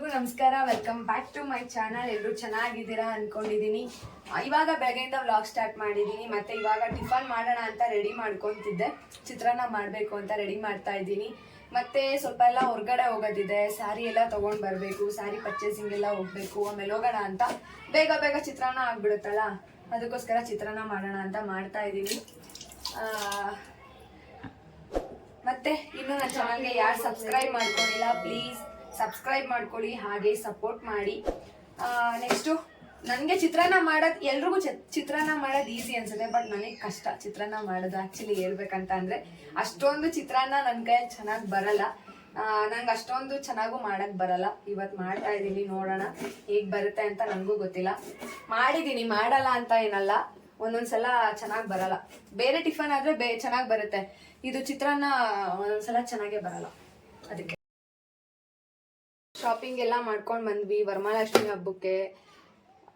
ಎಲ್ರಿಗೂ ನಮಸ್ಕಾರ. Welcome back to my channel ಎಲ್ಲರೂ ಚೆನ್ನಾಗಿದ್ದೀರಾ ಅನ್ಕೊಂಡಿದೀನಿ. ಇವಾಗ ಬೆಳಗ್ಗೆಯಿಂದ ವ್ಲಾಗ್ ಸ್ಟಾರ್ಟ್ ಮಾಡಿದ್ದೀನಿ ಮತ್ತೆ ಇವಾಗ ಟಿಫನ್ ಮಾಡೋಣ ಅಂತ ರೆಡಿ ಮಾಡ್ಕೊತಿದ್ದೆ. ಚಿತ್ರಾನ್ನ ಮಾಡಬೇಕು ಅಂತ ರೆಡಿ ಮಾಡ್ತಾ ಇದ್ದೀನಿ. ಮತ್ತೆ ಸ್ವಲ್ಪ ಎಲ್ಲ ಹೊರಗಡೆ ಹೋಗೋದಿದೆ. ಸ್ಯಾರಿ ಎಲ್ಲ ತಗೊಂಡ್ ಬರಬೇಕು. ಸ್ಯಾರಿ ಪರ್ಚೇಸಿಂಗ್ ಎಲ್ಲ ಹೋಗಬೇಕು. ಆಮೇಲೆ ಹೋಗೋಣ ಅಂತ. ಬೇಗ ಬೇಗ ಚಿತ್ರಾನ್ನ ಆಗ್ಬಿಡುತ್ತಲ್ಲ? ಅದಕ್ಕೋಸ್ಕರ ಚಿತ್ರಾನ್ನ ಮಾಡೋಣ ಅಂತ ಮಾಡ್ತಾ ಇದ್ದೀನಿ. ಮತ್ತೆ ಇನ್ನು ನನ್ನ ಚಾನಲ್ಗೆ ಯಾರು ಸಬ್ಸ್ಕ್ರೈಬ್ ಮಾಡ್ಕೊಂಡಿಲ್ಲ ಪ್ಲೀಸ್ ಸಬ್ಸ್ಕ್ರೈಬ್ ಮಾಡ್ಕೊಳ್ಳಿ, ಹಾಗೆ ಸಪೋರ್ಟ್ ಮಾಡಿ. ನೆಕ್ಸ್ಟು ನನಗೆ ಚಿತ್ರಾನ್ನ ಮಾಡೋದು, ಎಲ್ರಿಗೂ ಚಿತ್ರಾನ್ನ ಮಾಡೋದು ಈಸಿ ಅನ್ಸುತ್ತೆ ಬಟ್ ನನಗೆ ಕಷ್ಟ ಚಿತ್ರಾನ್ನ ಮಾಡೋದು ಆ್ಯಕ್ಚುಲಿ ಹೇಳ್ಬೇಕಂತ ಅಂದರೆ, ಅಷ್ಟೊಂದು ಚಿತ್ರಾನ್ನ ನನ್ನ ಕೈಯಲ್ಲಿ ಚೆನ್ನಾಗಿ ಬರಲ್ಲ. ನಂಗೆ ಅಷ್ಟೊಂದು ಚೆನ್ನಾಗೂ ಮಾಡಕ್ ಬರಲ್ಲ. ಇವತ್ತು ಮಾಡ್ತಾ ಇದ್ದೀನಿ, ನೋಡೋಣ ಹೇಗೆ ಬರುತ್ತೆ ಅಂತ ನನಗೂ ಗೊತ್ತಿಲ್ಲ. ಮಾಡಿದ್ದೀನಿ ಮಾಡಲ್ಲ ಅಂತ ಏನಲ್ಲ. ಒಂದೊಂದ್ಸಲ ಚೆನ್ನಾಗಿ ಬರಲ್ಲ. ಬೇರೆ ಟಿಫನ್ ಆದ್ರೆ ಬೇ, ಚೆನ್ನಾಗಿ ಬರುತ್ತೆ. ಇದು ಚಿತ್ರಾನ್ನ ಒಂದೊಂದ್ಸಲ ಚೆನ್ನಾಗೇ ಬರಲ್ಲ. ಅದಕ್ಕೆ. ಶಾಪಿಂಗ್ ಎಲ್ಲ ಮಾಡ್ಕೊಂಡು ಬಂದ್ವಿ ವರಮಹಾಲಕ್ಷ್ಮಿ ಹಬ್ಬಕ್ಕೆ.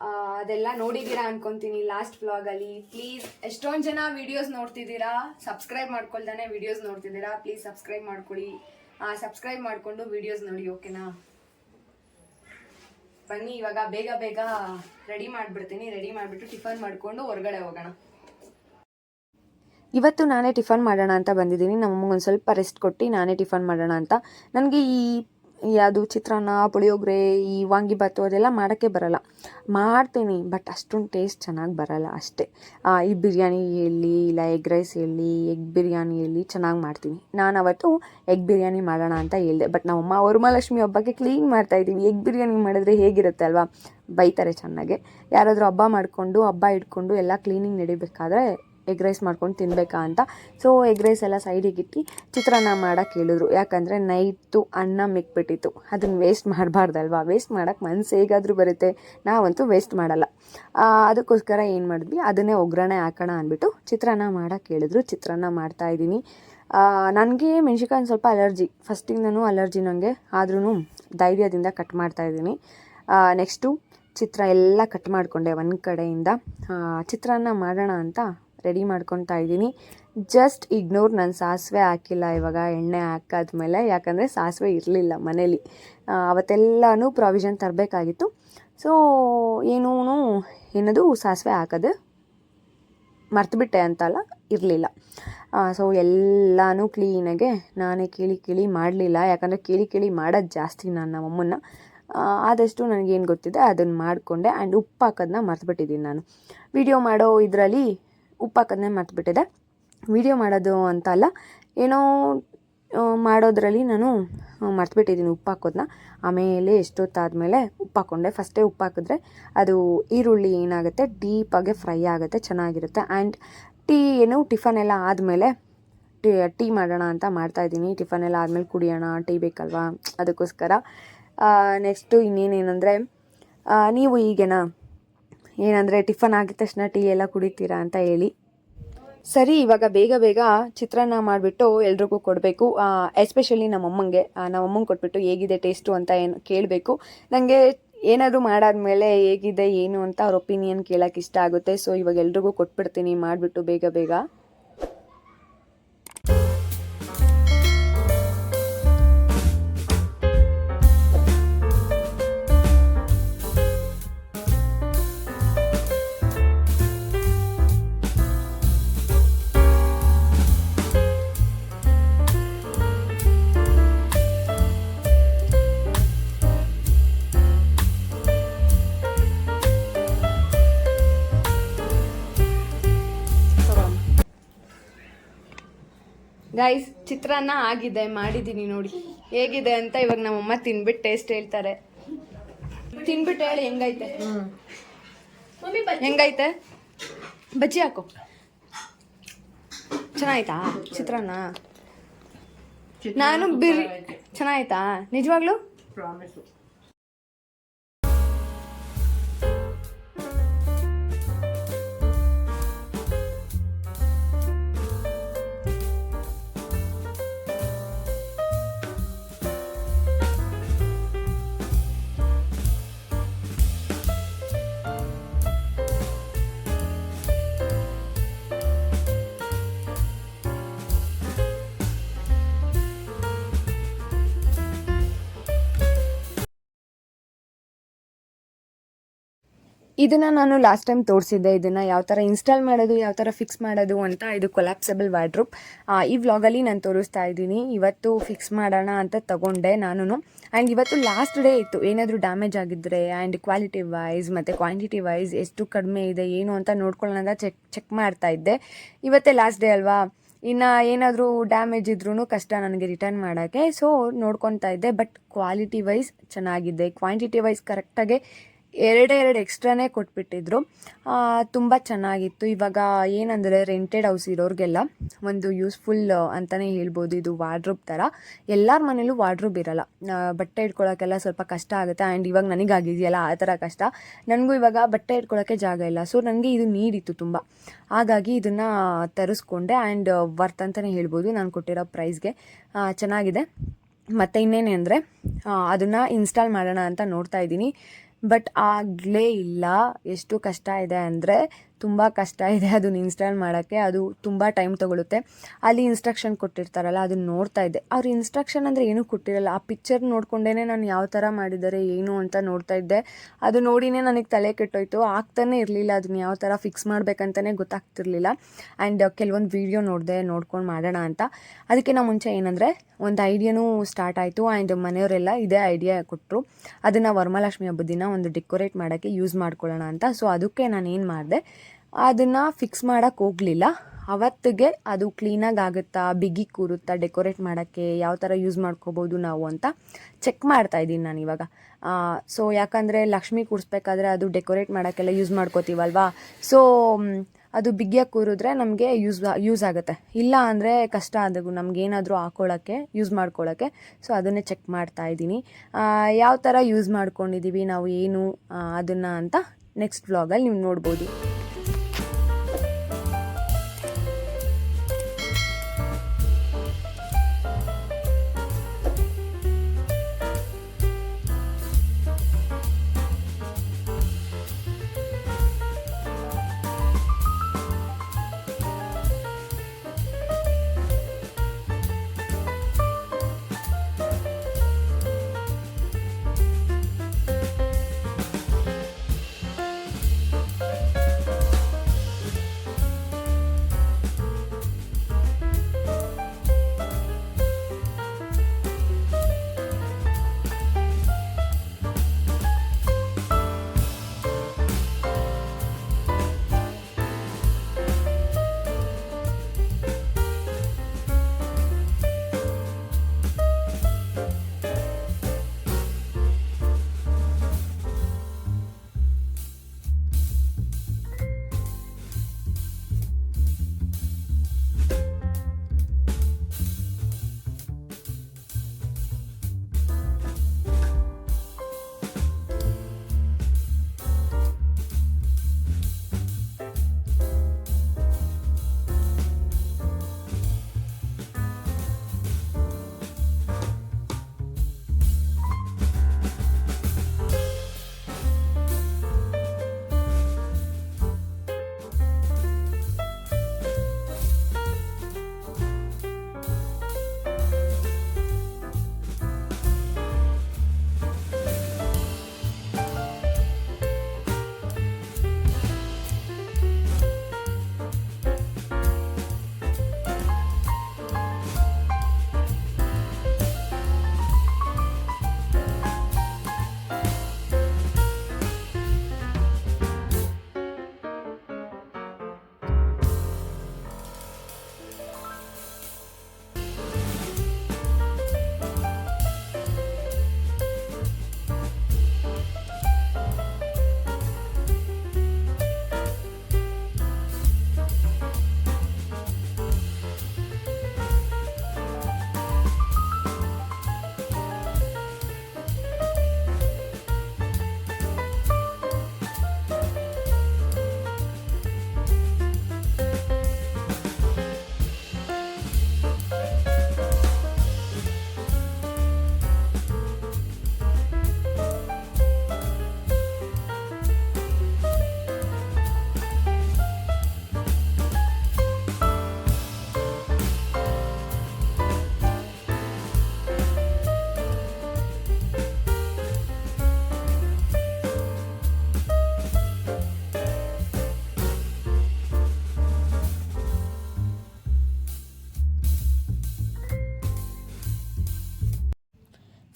ಆ, ಅದೆಲ್ಲ ನೋಡಿದ್ದೀರಾ ಅನ್ಕೊಂತೀನಿ ಲಾಸ್ಟ್ ವ್ಲಾಗಲ್ಲಿ ಪ್ಲೀಸ್ ಎಷ್ಟೊಂದು ಜನ ವಿಡಿಯೋಸ್ ನೋಡ್ತಿದ್ದೀರಾ? ಸಬ್ಸ್ಕ್ರೈಬ್ ಮಾಡ್ಕೊಳ್ತಾನೆ ವಿಡಿಯೋಸ್ ನೋಡ್ತಿದ್ದೀರಾ? ಪ್ಲೀಸ್ ಸಬ್ಸ್ಕ್ರೈಬ್ ಮಾಡ್ಕೊಳ್ಳಿ ಸಬ್ಸ್ಕ್ರೈಬ್ ಮಾಡ್ಕೊಂಡು ವಿಡಿಯೋಸ್ ನೋಡಿ ಓಕೆನಾ ಬನ್ನಿ ಇವಾಗ ಬೇಗ ಬೇಗ ರೆಡಿ ಮಾಡ್ಬಿಡ್ತೀನಿ. ರೆಡಿ ಮಾಡಿಬಿಟ್ಟು ಟಿಫನ್ ಮಾಡಿಕೊಂಡು ಹೊರಗಡೆ ಹೋಗೋಣ. ಇವತ್ತು ನಾನೇ ಟಿಫನ್ ಮಾಡೋಣ ಅಂತ ಬಂದಿದ್ದೀನಿ. ನಮ್ಮಮ್ಮಗೆ ಒಂದು ಸ್ವಲ್ಪ ರೆಸ್ಟ್ ಕೊಟ್ಟು ನಾನೇ ಟಿಫನ್ ಮಾಡೋಣ ಅಂತ. ನನಗೆ ಈ ಯಾವುದು ಚಿತ್ರಾನ್ನ, ಪುಳಿಯೋಗರೆ, ಈ ವಾಂಗಿಬಾತು ಅದೆಲ್ಲ ಮಾಡೋಕ್ಕೆ ಬರಲ್ಲ. ಮಾಡ್ತೀನಿ, ಬಟ್ ಅಷ್ಟೊಂದು ಟೇಸ್ಟ್ ಚೆನ್ನಾಗಿ ಬರಲ್ಲ ಅಷ್ಟೇ. ಈ ಬಿರಿಯಾನಿ ಹೇಳಿ ಇಲ್ಲ ಎಗ್ ರೈಸ್ ಹೇಳಿ ಎಗ್ ಬಿರಿಯಾನಿ ಹೇಳಿ ಚೆನ್ನಾಗಿ ಮಾಡ್ತೀನಿ. ನಾನು ಅವತ್ತು ಎಗ್ ಬಿರಿಯಾನಿ ಮಾಡೋಣ ಅಂತ ಹೇಳಿದೆ, ಬಟ್ ನಮ್ಮಮ್ಮ ವರಮಹಾಲಕ್ಷ್ಮಿ ಹಬ್ಬಕ್ಕೆ ಕ್ಲೀನ್ ಮಾಡ್ತಾ ಇದ್ದೀವಿ ಎಗ್ ಬಿರಿಯಾನಿ ಮಾಡಿದ್ರೆ ಹೇಗಿರುತ್ತೆ ಅಲ್ವಾ? ಬೈತಾರೆ ಚೆನ್ನಾಗೆ. ಯಾರಾದರೂ ಹಬ್ಬ ಮಾಡಿಕೊಂಡು, ಹಬ್ಬ ಇಟ್ಕೊಂಡು ಎಲ್ಲ ಕ್ಲೀನಿಂಗ್ ನಡಿಬೇಕಾದ್ರೆ ಎಗ್ ರೈಸ್ ಮಾಡ್ಕೊಂಡು ತಿನ್ನಬೇಕಾ ಅಂತ. ಸೊ ಎಗ್ ರೈಸ್ ಎಲ್ಲ ಸೈಡಿಗೆ ಇಟ್ಟು ಚಿತ್ರಾನ್ನ ಮಾಡೋಕ್ಕೆ ಹೇಳಿದ್ರು. ಯಾಕಂದರೆ ನೈಟು ಅನ್ನ ಮಿಕ್ಬಿಟ್ಟಿತ್ತು. ಅದನ್ನು ವೇಸ್ಟ್ ಮಾಡಬಾರ್ದಲ್ವಾ? ವೇಸ್ಟ್ ಮಾಡೋಕ್ಕೆ ಮನಸ್ಸು ಹೇಗಾದರೂ ಬರುತ್ತೆ. ನಾವಂತೂ ವೇಸ್ಟ್ ಮಾಡಲ್ಲ. ಅದಕ್ಕೋಸ್ಕರ ಏನು ಮಾಡಿದ್ವಿ? ಅದನ್ನೇ ಒಗ್ಗರಣೆ ಹಾಕೋಣ ಅಂದ್ಬಿಟ್ಟು ಚಿತ್ರಾನ್ನ ಮಾಡೋಕ್ಕೆ ಹೇಳಿದ್ರು. ಚಿತ್ರಾನ್ನ ಮಾಡ್ತಾ ಇದ್ದೀನಿ. ನನಗೆ ಮೆಣಸಿಕಾಯಿ ಸ್ವಲ್ಪ ಅಲರ್ಜಿ. ಫಸ್ಟಿಂದನೂ ಅಲರ್ಜಿ ನನಗೆ ಆದ್ರೂ ಧೈರ್ಯದಿಂದ ಕಟ್ ಮಾಡ್ತಾ ಇದ್ದೀನಿ. ನೆಕ್ಸ್ಟು ಚಿತ್ರ ಎಲ್ಲ ಕಟ್ ಮಾಡಿಕೊಂಡೆ ಒಂದು ಕಡೆಯಿಂದ. ಚಿತ್ರಾನ್ನ ಮಾಡೋಣ ಅಂತ ರೆಡಿ ಮಾಡ್ಕೊತಾ ಇದ್ದೀನಿ. ಜಸ್ಟ್ ಇಗ್ನೋರ್ ನಾನು ಸಾಸಿವೆ ಹಾಕಿಲ್ಲ ಇವಾಗ, ಎಣ್ಣೆ ಹಾಕಾದ್ಮೇಲೆ. ಯಾಕಂದರೆ ಸಾಸಿವೆ ಇರಲಿಲ್ಲ ಮನೇಲಿ. ಅವತ್ತೆಲ್ಲನೂ ಪ್ರಾವಿಷನ್ ತರಬೇಕಾಗಿತ್ತು. ಸೊ ಏನೂ ಏನದು, ಸಾಸಿವೆ ಹಾಕೋದು ಮರ್ತುಬಿಟ್ಟೆ ಅಂತಲ್ಲ, ಇರಲಿಲ್ಲ. ಸೊ ಎಲ್ಲನೂ ಕ್ಲೀನಾಗೆ ನಾನೇ ಕೇಳಿ ಕೇಳಿ ಮಾಡಲಿಲ್ಲ. ಯಾಕಂದರೆ ಕೇಳಿ ಕೇಳಿ ಮಾಡೋದು ಜಾಸ್ತಿ ನಾನು ನಮ್ಮಮ್ಮನ್ನ ಆದಷ್ಟು ನನಗೇನು ಗೊತ್ತಿದೆ ಅದನ್ನು ಮಾಡಿಕೊಂಡೆ. ಆ್ಯಂಡ್ ಉಪ್ಪು ಹಾಕೋದನ್ನ ಮರ್ತುಬಿಟ್ಟಿದ್ದೀನಿ ನಾನು. ವಿಡಿಯೋ ಮಾಡೋ ಇದರಲ್ಲಿ ಉಪ್ಪು ಹಾಕೋದನ್ನೇ ಮರ್ತುಬಿಟ್ಟಿದೆ. ವಿಡಿಯೋ ಮಾಡೋದು ಅಂತ ಅಲ್ಲ, ಏನೋ ಮಾಡೋದ್ರಲ್ಲಿ ನಾನು ಮರ್ತುಬಿಟ್ಟಿದ್ದೀನಿ ಉಪ್ಪು ಹಾಕೋದನ್ನ ಆಮೇಲೆ ಎಷ್ಟೊತ್ತಾದಮೇಲೆ ಉಪ್ಪು ಹಾಕ್ಕೊಂಡೆ ಫಸ್ಟೇ ಉಪ್ಪು ಹಾಕಿದ್ರೆ ಅದು ಈರುಳ್ಳಿ ಏನಾಗುತ್ತೆ? ಡೀಪಾಗೆ ಫ್ರೈ ಆಗುತ್ತೆ, ಚೆನ್ನಾಗಿರುತ್ತೆ. ಆ್ಯಂಡ್ ಟೀ ಏನು ಟಿಫನ್ ಎಲ್ಲ ಆದಮೇಲೆ ಟೀ ಟೀ ಮಾಡೋಣ ಅಂತ ಮಾಡ್ತಾಯಿದ್ದೀನಿ ಟಿಫನ್ ಎಲ್ಲ ಆದಮೇಲೆ ಕುಡಿಯೋಣ, ಟೀ ಬೇಕಲ್ವಾ? ಅದಕ್ಕೋಸ್ಕರ. ನೆಕ್ಸ್ಟು ಇನ್ನೇನೇನಂದರೆ ನೀವು ಈಗೇನಾ ಏನಂದರೆ ಟಿಫನ್ ಆಗಿದ ತಕ್ಷಣ ಟೀ ಎಲ್ಲ ಕುಡಿತೀರಾ ಅಂತ ಹೇಳಿ. ಸರಿ, ಇವಾಗ ಬೇಗ ಬೇಗ ಚಿತ್ರಾನ್ನ ಮಾಡಿಬಿಟ್ಟು ಎಲ್ರಿಗೂ ಕೊಡಬೇಕು. ಎಸ್ಪೆಷಲಿ ನಮ್ಮಮ್ಮಂಗೆ. ನಮ್ಮಮ್ಮಂಗೆ ಕೊಟ್ಬಿಟ್ಟು ಹೇಗಿದೆ ಟೇಸ್ಟು ಅಂತ ಏನು ಕೇಳಬೇಕು. ನನಗೆ ಏನಾದರೂ ಮಾಡಾದ್ಮೇಲೆ ಹೇಗಿದೆ, ಏನು ಅಂತ ಅವ್ರ ಒಪಿನಿಯನ್ ಕೇಳೋಕೆ ಇಷ್ಟ ಆಗುತ್ತೆ. ಸೊ ಇವಾಗ ಎಲ್ರಿಗೂ ಕೊಟ್ಬಿಡ್ತೀನಿ, ಮಾಡಿಬಿಟ್ಟು ಬೇಗ ಬೇಗ. ಗೈಸ್ ಚಿತ್ರಾನ್ನ ಆಗಿದೆ ಮಾಡಿದ್ದೀನಿ ನೋಡಿ. ಹೇಗಿದೆ ಅಂತ ಇವಾಗ ನಮ್ಮಮ್ಮ ತಿನ್ಬಿಟ್ಟು ಟೇಸ್ಟ್ ಹೇಳ್ತಾರೆ. ತಿನ್ಬಿಟ್ಟು ಹೇಳಿ ಹೆಂಗೈತೆ? ಹೆಂಗೈತೆ? ಬಜ್ಜಿ ಹಾಕು. ಚೆನ್ನಾಯ್ತಾ ಚಿತ್ರಾನ್ನ? ನಾನು ಬಿರಿ ಚೆನ್ನಾಯ್ತಾ? ನಿಜವಾಗ್ಲೂ? ಇದನ್ನು ನಾನು ಲಾಸ್ಟ್ ಟೈಮ್ ತೋರಿಸಿದ್ದೆ, ಇದನ್ನು ಯಾವ ಥರ ಇನ್ಸ್ಟಾಲ್ ಮಾಡೋದು, ಯಾವ ಥರ ಫಿಕ್ಸ್ ಮಾಡೋದು ಅಂತ ಇದು ಕೊಲಾಪ್ಸಬಲ್ ವಾರ್ಡ್ರೂಪ್ ಈ ವ್ಲಾಗಲ್ಲಿ ನಾನು ತೋರಿಸ್ತಾ ಇದ್ದೀನಿ. ಇವತ್ತು ಫಿಕ್ಸ್ ಮಾಡೋಣ ಅಂತ ತಗೊಂಡೆ ನಾನು ಆ್ಯಂಡ್ ಇವತ್ತು ಲಾಸ್ಟ್ ಡೇ ಇತ್ತು. ಏನಾದರೂ ಡ್ಯಾಮೇಜ್ ಆಗಿದ್ದರೆ ಆ್ಯಂಡ್ ಕ್ವಾಲಿಟಿ ವೈಸ್ ಮತ್ತು ಕ್ವಾಂಟಿಟಿ ವೈಸ್ ಎಷ್ಟು ಕಡಿಮೆ ಇದೆ, ಏನು ಅಂತ ನೋಡ್ಕೊಳ್ಳೋಣ ಅಂತ ಚೆಕ್ ಚೆಕ್ ಮಾಡ್ತಾ ಇದ್ದೆ. ಇವತ್ತೇ ಲಾಸ್ಟ್ ಡೇ ಅಲ್ವಾ? ಇನ್ನು ಏನಾದರೂ ಡ್ಯಾಮೇಜ್ ಇದ್ರೂ ಕಷ್ಟ ನನಗೆ ರಿಟರ್ನ್ ಮಾಡೋಕ್ಕೆ. ಸೊ ನೋಡ್ಕೊತಾ ಇದ್ದೆ. ಬಟ್ ಕ್ವಾಲಿಟಿ ವೈಸ್ ಚೆನ್ನಾಗಿದೆ. ಕ್ವಾಂಟಿಟಿ ವೈಸ್ ಕರೆಕ್ಟಾಗಿ ಎರಡೇ ಎರಡು ಎಕ್ಸ್ಟ್ರಾನೇ ಕೊಟ್ಬಿಟ್ಟಿದ್ರು. ತುಂಬ ಚೆನ್ನಾಗಿತ್ತು. ಇವಾಗ ಏನಂದರೆ ರೆಂಟೆಡ್ ಹೌಸ್ ಇರೋರಿಗೆಲ್ಲ ಒಂದು ಯೂಸ್ಫುಲ್ ಅಂತಲೇ ಹೇಳ್ಬೋದು. ಇದು ವಾರ್ಡ್ರೂಬ್ ಥರ ಎಲ್ಲರ ಮನೇಲೂ ವಾರ್ಡ್ರೂಬ್ ಇರಲ್ಲ. ಬಟ್ಟೆ ಇಟ್ಕೊಳ್ಳೋಕ್ಕೆಲ್ಲ ಸ್ವಲ್ಪ ಕಷ್ಟ ಆಗುತ್ತೆ. ಆ್ಯಂಡ್ ಇವಾಗ ನನಗಾಗಿದೆಯಲ್ಲ, ಆ ಥರ ಕಷ್ಟ. ನನಗೂ ಇವಾಗ ಬಟ್ಟೆ ಇಟ್ಕೊಳ್ಳೋಕ್ಕೆ ಜಾಗ ಇಲ್ಲ. ಸೊ ನನಗೆ ಇದು ನೀಡಿತ್ತು ತುಂಬ. ಹಾಗಾಗಿ ಇದನ್ನು ತರಿಸ್ಕೊಂಡೆ. ಆ್ಯಂಡ್ ವರ್ತ್ ಅಂತಲೇ ಹೇಳ್ಬೋದು. ನಾನು ಕೊಟ್ಟಿರೋ ಪ್ರೈಸ್ಗೆ ಚೆನ್ನಾಗಿದೆ. ಮತ್ತು ಇನ್ನೇನೆ ಅಂದರೆ ಅದನ್ನು ಇನ್ಸ್ಟಾಲ್ ಮಾಡೋಣ ಅಂತ ನೋಡ್ತಾ ಇದ್ದೀನಿ. ಬಟ್ ಆಗಲೇ ಇಲ್ಲ. ಎಷ್ಟು ಕಷ್ಟ ಇದೆ ಅಂದರೆ ತುಂಬ ಕಷ್ಟ ಇದೆ ಅದನ್ನ ಇನ್ಸ್ಟಾಲ್ ಮಾಡೋಕ್ಕೆ, ಅದು ತುಂಬ ಟೈಮ್ ತೊಗೊಳುತ್ತೆ. ಅಲ್ಲಿ ಇನ್ಸ್ಟ್ರಕ್ಷನ್ ಕೊಟ್ಟಿರ್ತಾರಲ್ಲ, ಅದನ್ನ ನೋಡ್ತಾ ಇದ್ದೆ. ಅವ್ರ ಇನ್ಸ್ಟ್ರಕ್ಷನ್ ಅಂದರೆ ಏನೂ ಕೊಟ್ಟಿರಲ್ಲ. ಆ ಪಿಕ್ಚರ್ ನೋಡ್ಕೊಂಡೇ ನಾನು ಯಾವ ಥರ ಮಾಡಿದ್ದಾರೆ, ಏನು ಅಂತ ನೋಡ್ತಾ ಇದ್ದೆ. ಅದು ನೋಡಿನೇ ನನಗೆ ತಲೆ ಕೆಟ್ಟೋಯ್ತು. ಆಗ್ತಾನೆ ಇರಲಿಲ್ಲ ಅದನ್ನ ಯಾವ ಥರ ಫಿಕ್ಸ್ ಮಾಡಬೇಕಂತಲೇ ಗೊತ್ತಾಗ್ತಿರ್ಲಿಲ್ಲ. ಆ್ಯಂಡ್ ಕೆಲವೊಂದು ವೀಡಿಯೋ ನೋಡಿದೆ, ನೋಡ್ಕೊಂಡು ಮಾಡೋಣ ಅಂತ. ಅದಕ್ಕಿಂತ ಮುಂಚೆ ಏನಂದರೆ, ಒಂದು ಐಡಿಯಾನೂ ಸ್ಟಾರ್ಟ್ ಆಯಿತು. ಆ್ಯಂಡ್ ಮನೆಯವರೆಲ್ಲ ಇದೇ ಐಡಿಯಾ ಕೊಟ್ಟರು ಅದನ್ನು ವರಮಹಾಲಕ್ಷ್ಮಿ ಹಬ್ಬದ ದಿನ ಒಂದು ಡೆಕೋರೇಟ್ ಮಾಡೋಕ್ಕೆ ಯೂಸ್ ಮಾಡ್ಕೊಳ್ಳೋಣ ಅಂತ. ಸೊ ಅದಕ್ಕೆ ನಾನು ಏನು ಮಾಡಿದೆ ಅದನ್ನು ಫಿಕ್ಸ್ ಮಾಡೋಕ್ಕೆ ಹೋಗಲಿಲ್ಲ. ಅವತ್ತಿಗೆ ಅದು ಕ್ಲೀನಾಗಿ ಆಗುತ್ತಾ ಬಿಗಿ ಕೂರುತ್ತಾ ಡೆಕೋರೇಟ್ ಮಾಡೋಕ್ಕೆ ಯಾವ ಥರ ಯೂಸ್ ಮಾಡ್ಕೋಬೋದು ನಾವು ಅಂತ ಚೆಕ್ ಮಾಡ್ತಾ ಇದ್ದೀನಿ ನಾನು ಇವಾಗ. ಸೊ ಯಾಕಂದರೆ ಲಕ್ಷ್ಮಿ ಕೂರಿಸ್ಬೇಕಾದ್ರೆ ಅದು ಡೆಕೋರೇಟ್ ಮಾಡೋಕ್ಕೆಲ್ಲ ಯೂಸ್ ಮಾಡ್ಕೋತೀವಲ್ವಾ? ಸೊ ಅದು ಬಿಗಿಯಾಗಿ ಕೂರಿದ್ರೆ ನಮಗೆ ಯೂಸ್ ಯೂಸ್ ಆಗುತ್ತೆ. ಇಲ್ಲ ಅಂದರೆ ಕಷ್ಟ ಆದಾಗು ನಮಗೇನಾದರೂ ಹಾಕೊಳ್ಳೋಕ್ಕೆ ಯೂಸ್ ಮಾಡ್ಕೊಳ್ಳೋಕ್ಕೆ ಸೊ ಅದನ್ನೇ ಚೆಕ್ ಮಾಡ್ತಾ ಇದ್ದೀನಿ. ಯಾವ ಥರ ಯೂಸ್ ಮಾಡ್ಕೊಂಡಿದ್ದೀವಿ ನಾವು ಏನು ಅದನ್ನು ಅಂತ ನೆಕ್ಸ್ಟ್ ವ್ಲಾಗಲ್ಲಿ ನೀವು ನೋಡ್ಬೋದು.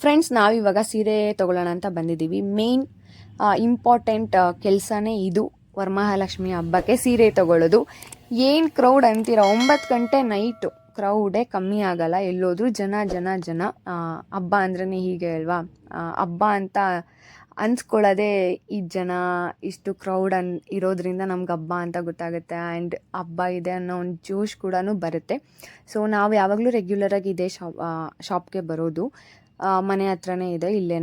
ಫ್ರೆಂಡ್ಸ್ ನಾವಿವಾಗ ಸೀರೆ ತೊಗೊಳ್ಳೋಣ ಅಂತ ಬಂದಿದ್ದೀವಿ. ಮೇನ್ ಇಂಪಾರ್ಟೆಂಟ್ ಕೆಲಸನೇ ಇದು. ವರಮಹಾಲಕ್ಷ್ಮಿ ಹಬ್ಬಕ್ಕೆ ಸೀರೆ ತೊಗೊಳ್ಳೋದು. ಏನು ಕ್ರೌಡ್ ಅಂತೀರ? ಒಂಬತ್ತು ಗಂಟೆ ನೈಟು ಕ್ರೌಡೇ ಕಮ್ಮಿ ಆಗಲ್ಲ. ಎಲ್ಲೋದ್ರೂ ಜನ ಜನ ಜನ. ಹಬ್ಬ ಅಂದ್ರೇ ಹೀಗೆ ಅಲ್ವಾ? ಹಬ್ಬ ಅಂತ ಅನ್ಸ್ಕೊಳ್ಳೋದೇ ಈ ಜನ, ಇಷ್ಟು ಕ್ರೌಡ್ ಅನ್, ಇರೋದ್ರಿಂದ ನಮ್ಗೆ ಹಬ್ಬ ಅಂತ ಗೊತ್ತಾಗುತ್ತೆ. ಆ್ಯಂಡ್ ಹಬ್ಬ ಇದೆ ಅನ್ನೋ ಒಂದು ಜೋಶ್ ಕೂಡ ಬರುತ್ತೆ. ಸೊ ನಾವು ಯಾವಾಗಲೂ ರೆಗ್ಯುಲರಾಗಿ ಇದೇ ಶಾಪ್ ಶಾಪ್ಗೆ ಬರೋದು. ಮನೆ ಹತ್ರನೇ ಇದೆ ಇಲ್ಲೇ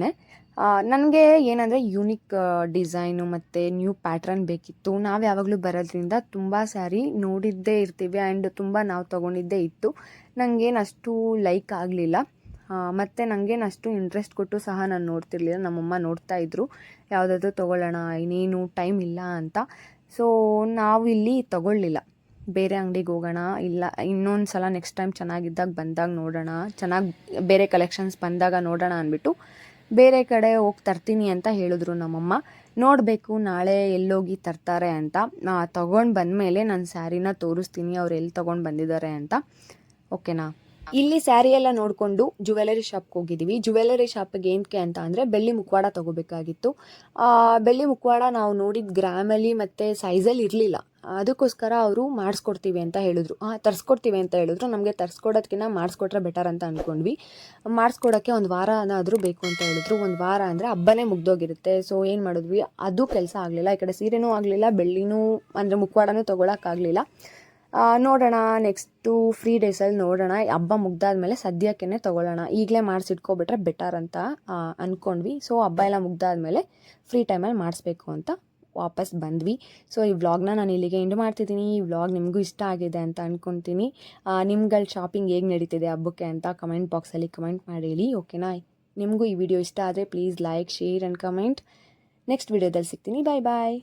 ನನಗೆ ಏನಂದರೆ ಯೂನಿಕ್ ಡಿಸೈನು ಮತ್ತು ನ್ಯೂ ಪ್ಯಾಟ್ರನ್ ಬೇಕಿತ್ತು. ನಾವು ಯಾವಾಗಲೂ ಬರೋದ್ರಿಂದ ತುಂಬ ಸ್ಯಾರಿ ನೋಡಿದ್ದೇ ಇರ್ತೀವಿ ಆ್ಯಂಡ್ ತುಂಬ ನಾವು ತೊಗೊಂಡಿದ್ದೇ ಇತ್ತು. ನನಗೇನು ಅಷ್ಟು ಲೈಕ್ ಆಗಲಿಲ್ಲ. ಮತ್ತು ನನಗೇನು ಅಷ್ಟು ಇಂಟ್ರೆಸ್ಟ್ ಕೊಟ್ಟು ಸಹ ನಾನು ನೋಡ್ತಿರ್ಲಿಲ್ಲ. ನಮ್ಮಮ್ಮ ನೋಡ್ತಾ ಇದ್ರು. ಯಾವುದಾದ್ರೂ ತೊಗೊಳ್ಳೋಣ, ಇನ್ನೇನು ಟೈಮ್ ಇಲ್ಲ ಅಂತ. ಸೊ ನಾವಿಲ್ಲಿ ತೊಗೊಳ್ಳಿಲ್ಲ. ಬೇರೆ ಅಂಗಡಿಗೆ ಹೋಗೋಣ, ಇಲ್ಲ, ಇನ್ನೊಂದು ಸಲ ನೆಕ್ಸ್ಟ್ ಟೈಮ್ ಚೆನ್ನಾಗಿದ್ದಾಗ ಬಂದಾಗ ನೋಡೋಣ, ಚೆನ್ನಾಗಿ ಬೇರೆ ಕಲೆಕ್ಷನ್ಸ್ ಬಂದಾಗ ನೋಡೋಣ ಅಂದ್ಬಿಟ್ಟು ಬೇರೆ ಕಡೆ ಹೋಗಿ ತರ್ತೀನಿ ಅಂತ ಹೇಳಿದ್ರು ನಮ್ಮಮ್ಮ. ನೋಡಬೇಕು, ನಾಳೆ ಎಲ್ಲೋಗಿ ತರ್ತಾರೆ ಅಂತ. ತೊಗೊಂಡು ಬಂದಮೇಲೆ ನಾನು ಸ್ಯಾರಿನ ತೋರಿಸ್ತೀನಿ, ಅವ್ರು ಎಲ್ಲಿ ತೊಗೊಂಡು ಬಂದಿದ್ದಾರೆ ಅಂತ. ಓಕೆನಾ ಇಲ್ಲಿ ಸ್ಯಾರಿ ಎಲ್ಲ ನೋಡಿಕೊಂಡು ಜುವೆಲರಿ ಶಾಪ್ಗೆ ಹೋಗಿದ್ದೀವಿ ಜುವೆಲರಿ ಶಾಪಿಗೆ ಏನಕ್ಕೆ ಅಂತ ಅಂದರೆ ಬೆಳ್ಳಿ ಮುಖವಾಡ ತೊಗೋಬೇಕಾಗಿತ್ತು. ಬೆಳ್ಳಿ ಮುಖವಾಡ ನಾವು ನೋಡಿದ ಗ್ರಾಮಲ್ಲಿ ಮತ್ತು ಸೈಜಲ್ಲಿ ಇರಲಿಲ್ಲ. ಅದಕ್ಕೋಸ್ಕರ ಅವರು ಮಾಡಿಸ್ಕೊಡ್ತೀವಿ ಅಂತ ಹೇಳಿದ್ರು. ಹಾಂ ತರಿಸ್ಕೊಡ್ತೀವಿ ಅಂತ ಹೇಳಿದ್ರು. ನಮಗೆ ತರಿಸ್ಕೊಡೋದಕ್ಕಿಂತ ಮಾಡಿಸ್ಕೊಟ್ರೆ ಬೆಟರ್ ಅಂತ ಅಂದ್ಕೊಂಡ್ವಿ ಮಾಡಿಸ್ಕೊಡೋಕ್ಕೆ ಒಂದು ವಾರ ಆದರೂ ಬೇಕು ಅಂತ ಹೇಳಿದ್ರು. ಒಂದು ವಾರ ಅಂದರೆ ಹಬ್ಬನೇ ಮುಗ್ದೋಗಿರುತ್ತೆ. ಸೊ ಏನು ಮಾಡಿದ್ವಿ? ಅದು ಕೆಲಸ ಆಗಲಿಲ್ಲ. ಈ ಕಡೆ ಸೀರೆನೂ ಆಗಲಿಲ್ಲ, ಬೆಳ್ಳಿನೂ ಅಂದರೆ ಮುಖವಾಡನೂ ತೊಗೊಳಕ್ಕಾಗಲಿಲ್ಲ ನೋಡೋಣ ನೆಕ್ಸ್ಟು ಫ್ರೀ ಡೇಸಲ್ಲಿ ನೋಡೋಣ. ಹಬ್ಬ ಮುಗ್ದಾದ್ಮೇಲೆ ಸದ್ಯಕ್ಕೆ ತೊಗೊಳ್ಳೋಣ. ಈಗಲೇ ಮಾಡಿಸಿಟ್ಕೊಬಿಟ್ರೆ ಬೆಟರ್ ಅಂತ ಅಂದ್ಕೊಂಡ್ವಿ ಸೊ ಹಬ್ಬ ಎಲ್ಲ ಮುಗ್ದಾದ್ಮೇಲೆ ಫ್ರೀ ಟೈಮಲ್ಲಿ ಮಾಡಿಸ್ಬೇಕು ಅಂತ ವಾಪಸ್ ಬಂದ್ವಿ. ಸೊ ಈ ವ್ಲಾಗ್ನ ನಾನು ಇಲ್ಲಿಗೆ ಎಂಡ್ ಮಾಡ್ತಿದ್ದೀನಿ. ಈ ವ್ಲಾಗ್ ನಿಮಗೂ ಇಷ್ಟ ಆಗಿದೆ ಅಂತ ಅಂದ್ಕೊತೀನಿ ನಿಮ್ಗಳ ಶಾಪಿಂಗ್ ಹೇಗೆ ನಡೀತಿದೆ ಹಬ್ಬಕ್ಕೆ ಅಂತ ಕಮೆಂಟ್ ಬಾಕ್ಸಲ್ಲಿ ಕಮೆಂಟ್ ಮಾಡಿ ಹೇಳಿ ಓಕೆನಾ ನಿಮಗೂ ಈ ವಿಡಿಯೋ ಇಷ್ಟ ಆದರೆ please like share and comment next ವಿಡಿಯೋದಲ್ಲಿ ಸಿಗ್ತೀನಿ. ಬಾಯ್ ಬಾಯ್